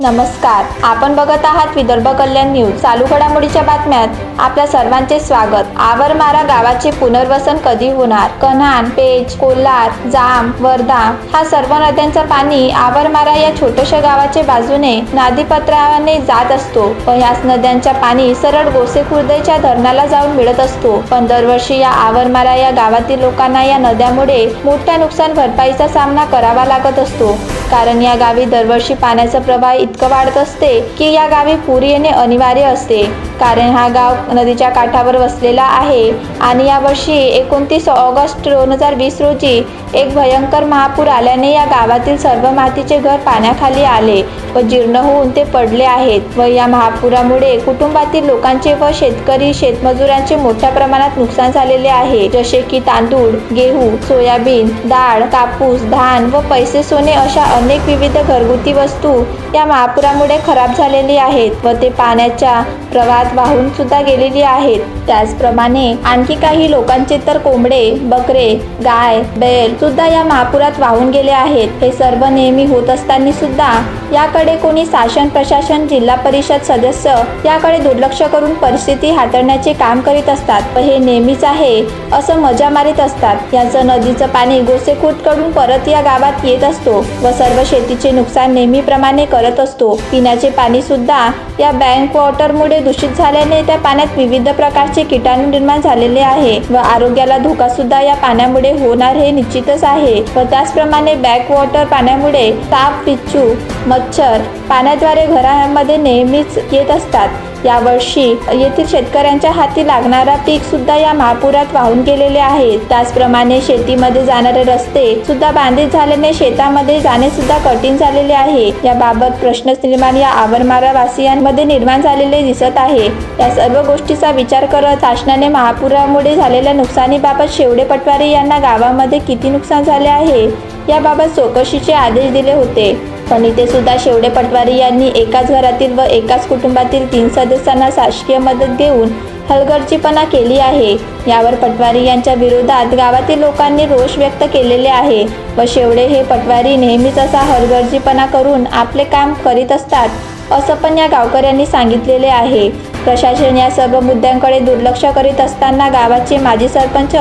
नमस्कार. आपण बघत आहात विदर्भ कल्याण न्यूज. चालू घडामोडीच्या बातम्यात आपल्या सर्वांचे स्वागत. आवरमारा गावाचे पुनर्वसन कधी होणार? कन्हान पेज कोल्हार जाम वर्धा हा सर्व नद्यांचा पाणी आवरमारा या छोट्याशा गावाच्या बाजूने नादीपत्राने जात असतो. व ह्याच नद्यांच्या पाणी सरळ गोसे खुर्देच्या धरणाला जाऊन मिळत असतो. पण दरवर्षी या आवरमारा या गावातील लोकांना या नद्यामुळे मोठ्या नुकसान भरपाईचा सामना करावा लागत असतो. कारण या गावी दरवर्षी पाण्याचा प्रवाह इतकं वाढत असते की या गावी पूर येणे अनिवार्य असते. कारण हा गाव नदीच्या काठावर वसलेला आहे आणि यावर्षी एकोणतीस ऑगस्ट दोन हजार वीस रोजी एक भयंकर महापूर आल्याने या गावातील सर्व मातीचे घर पाण्याखाली आले व जीर्ण होऊन ते पडले आहेत व या महापुरामुळे कुटुंबातील लोकांचे व शेतकरी शेतमजुरांचे मोठ्या प्रमाणात नुकसान झालेले आहे. जसे की तांदूळ गेहू सोयाबीन डाळ कापूस धान व पैसे सोने अशा अनेक विविध घरगुती वस्तू या महापुरामुळे खराब झालेली आहेत व ते पाण्याच्या प्रवाहात वाहून सुद्धा गेलेली आहेत. त्याचप्रमाणे आणखी काही लोकांचे तर कोंबडे बकरे गाय बैल सुद्धा या महापुरात वाहून गेले आहेत. हे सर्व नेहमी होत असताना सुद्धा याकडे कोणी शासन प्रशासन जिल्हा परिषद सदस्य याकडे दुर्लक्ष करून परिस्थिती हाताळण्याचे काम करीत असतात. व हे नेहमीच आहे असं मजा मारीत असतात. याचं नदीचं पाणी गोसेखुर्दकडून परत या गावात येत असतो व सर्व शेतीचे नुकसान नेहमीप्रमाणे करत असतो. पिण्याचे पाणी सुद्धा या बँक वॉटरमुळे दूषित झाल्याने त्या पाण्यात विविध प्रकारचे किटाणू निर्माण झालेले आहे व आरोग्याला धोका सुद्धा या पाण्यामुळे होणार हे निश्चित निश्चितच आहे. व त्याचप्रमाणे बॅकवॉटर पाण्यामुळे ताप पिच्छू मच्छर पाण्याद्वारे घरामध्ये नेहमीच येत असतात. यावर्षी येथील शेतकऱ्यांच्या हाती लागणारा पीक सुद्धा या महापुरात वाहून गेलेले आहे. त्याचप्रमाणे शेतीमध्ये जाणारे रस्ते सुद्धा बांधित झाल्याने शेतामध्ये जाणे सुद्धा कठीण झालेले आहे. याबाबत प्रश्न निर्माण या आवरमारा वासियांमध्ये निर्माण झालेले दिसत आहे. या सर्व गोष्टीचा विचार करत शासनाने महापुरामुळे झालेल्या नुकसानीबाबत शेवडे पटवारी यांना गावामध्ये किती नुकसान झाले आहे? याबाबत चौकशीचे आदेश दिले होते. पण इथे सुद्धा शेवडे पटवारी यांनी एकाच घरातील व एकाच कुटुंबातील तीन सदस्यांना शासकीय मदत देऊन हलगर्जीपणा केली आहे. यावर पटवारी यांच्या विरोधात गावातील लोकांनी रोष व्यक्त केलेले आहे व शेवडे हे पटवारी नेहमीच असा हलगर्जीपणा करून आपले काम करीत असतात असं पण या गावकऱ्यांनी सांगितलेले आहे. प्रशासन या सर्व मुद्द्यांकडे दुर्लक्ष करीत असताना गावाचे माजी सरपंच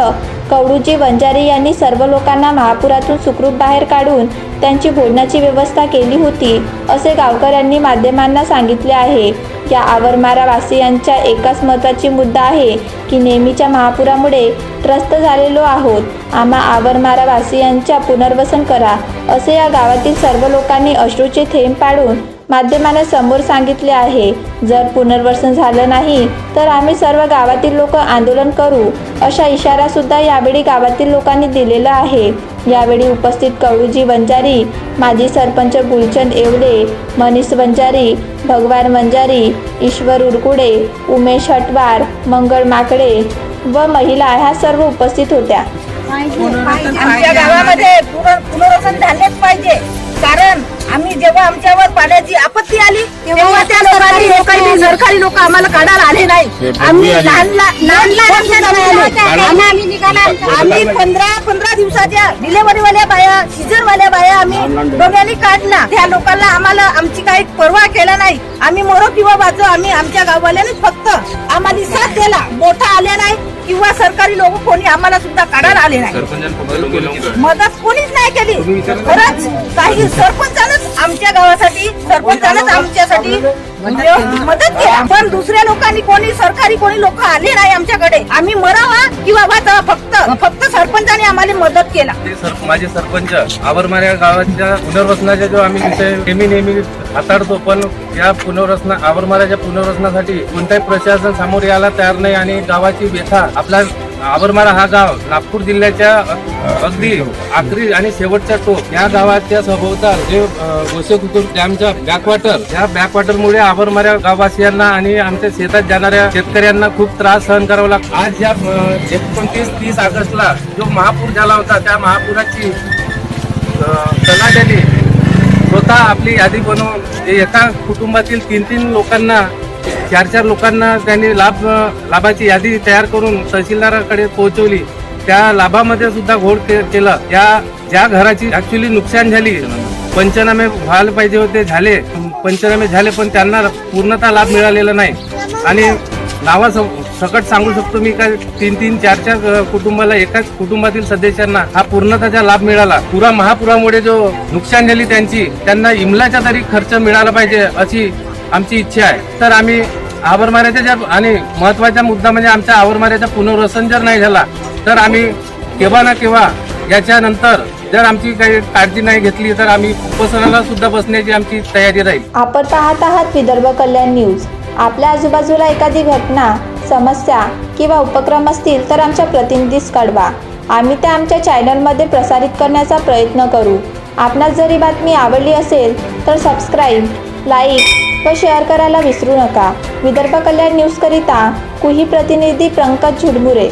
कवडूजी वंजारी यांनी सर्व लोकांना महापुरातून सुखरूप बाहेर काढून त्यांची भोजनाची व्यवस्था केली होती असे गावकऱ्यांनी माध्यमांना सांगितले आहे. या आवरमारा वासियांच्या एकाच महत्त्वाची मुद्दा आहे की नेहमीच्या महापुरामुळे त्रस्त झालेलो आहोत. आम्हा आवरमारा वासियांच्या पुनर्वसन करा असे या गावातील सर्व लोकांनी अश्रूचे थेंब पाडून माध्यमांना समोर सांगितले आहे जर पुनर्वसन झालं नाही तर आम्ही सर्व गावातील लोक आंदोलन करू अशा इशारा सुद्धा यावेळी गावातील लोकांनी दिलेला आहे. यावेळी उपस्थित कवळूजी वंजारी माजी सरपंच गुलचंद येवले मनीष वंजारी भगवान वंजारी ईश्वर उरकुडे उमेश हटवार मंगळ माकडे व महिला ह्या सर्व उपस्थित होत्या. आमच्या गावामध्ये पुनर- पुनर्वसन झालेच पाहिजे. कारण आम्ही जेव्हा आमच्यावर पाण्याची आपत्ती आली तेव्हा त्या लोकांनी लोकांनी सरकारी लोक आम्हाला काढायला आले नाही. आम्ही लहान लहान आम्ही आम्ही पंधरा पंधरा दिवसाच्या डिलेव्हरी वाल्या बाया सीझर वाल्या बाया आम्ही डोक्याने काढला. त्या लोकांना आम्हाला आमची काही पर्वा केला नाही. आम्ही मोरो किंवा वाचो आम्ही आमच्या गाववाल्यानेच फक्त आम्हाला साथ दिला मोठा आल्या नाही किंवा सरकारी लोक कोणी आम्हाला सुद्धा काढायला आले नाही. मदत कोणीच नाही केली. खरंच काही सरपंचानच आमच्या गावासाठी सरपंचानच आमच्यासाठी म्हणजे मदत केली पण दुसऱ्या लोकांनी कोणी सरकारी कोणी लोक आले नाही आमच्याकडे. आम्ही मरावा किंवा वाचावा फक्त. फक्त सरपंचाने आम्हाला मदत केला. ते सर माझे सरपंच आवरमाऱ्या गावाच्या पुनर्वसनाच्या जो आम्ही विषय नेहमी नेहमी हाताळतो पण या पुनर्वसना आवरमाऱ्याच्या पुनर्वसनासाठी कोणताही प्रशासन सामोर यायला तयार नाही आणि गावाची व्यथा आपला आवरमारा हा गाव नागपूर जिल्ह्याच्या अगदी आखरी आणि शेवटच्या टोक. या गावाच्या सभोवताल जे गोसे कुतुर डॅमच्या बॅकवॉटर या बॅकवॉटरमुळे आबरमाऱ्या गाववासियांना आणि आमच्या शेतात जाणाऱ्या शेतकऱ्यांना खूप त्रास सहन करावा लागतो. आज या एकोणतीस तीस ऑगस्टला जो महापूर झाला होता त्या महापुराची तलाट्याने स्वतः आपली यादी बनवून एका कुटुंबातील तीन तीन लोकांना चार चार लोकांना त्यांनी लाभ लाभाची यादी तयार करून तहसीलदाराकडे पोहोचवली. त्या लाभामध्ये सुद्धा घोड के- केला. त्या ज्या घराची ऍक्च्युली नुकसान झाली पंचनामे व्हायला पाहिजे होते झाले. पंचनामे झाले पण त्यांना पूर्णतः लाभ मिळालेला नाही. आणि नावा सकट सांगू शकतो मी का तीन तीन चार चार कुटुंबाला एकाच कुटुंबातील सदस्यांना हा पूर्णतःचा लाभ मिळाला. पुरा महापुरामुळे जो नुकसान झाली त्यांची त्यांना इमलाचा तरी खर्च मिळाला पाहिजे अशी आमची इच्छा आहे. तर आम्ही आवरमाऱ्याच्या ज्या आणि महत्त्वाचा मुद्दा म्हणजे आमच्या आवरमाऱ्याचा पुनर्वसन जर नाही झाला तर आम्ही केव्हा ना केव्हा याच्यानंतर जर आमची काही काळजी नाही घेतली तर आम्ही उपोषणाला सुद्धा बसण्याची आमची तयारी राहील. आपण पाहत आहात विदर्भ कल्याण न्यूज. आपल्या आजूबाजूला एखादी घटना समस्या किंवा उपक्रम असतील तर आमच्या प्रतिनिधीस कळवा. आम्ही त्या आमच्या चॅनलमध्ये प्रसारित करण्याचा प्रयत्न करू. आपणास जरी बातमी आवडली असेल तर सबस्क्राईब लाईक व शेअर करायला विसरू नका. विदर्भ कल्याण न्यूजकरिता कुही प्रतिनिधी पंकज झुडमुरे.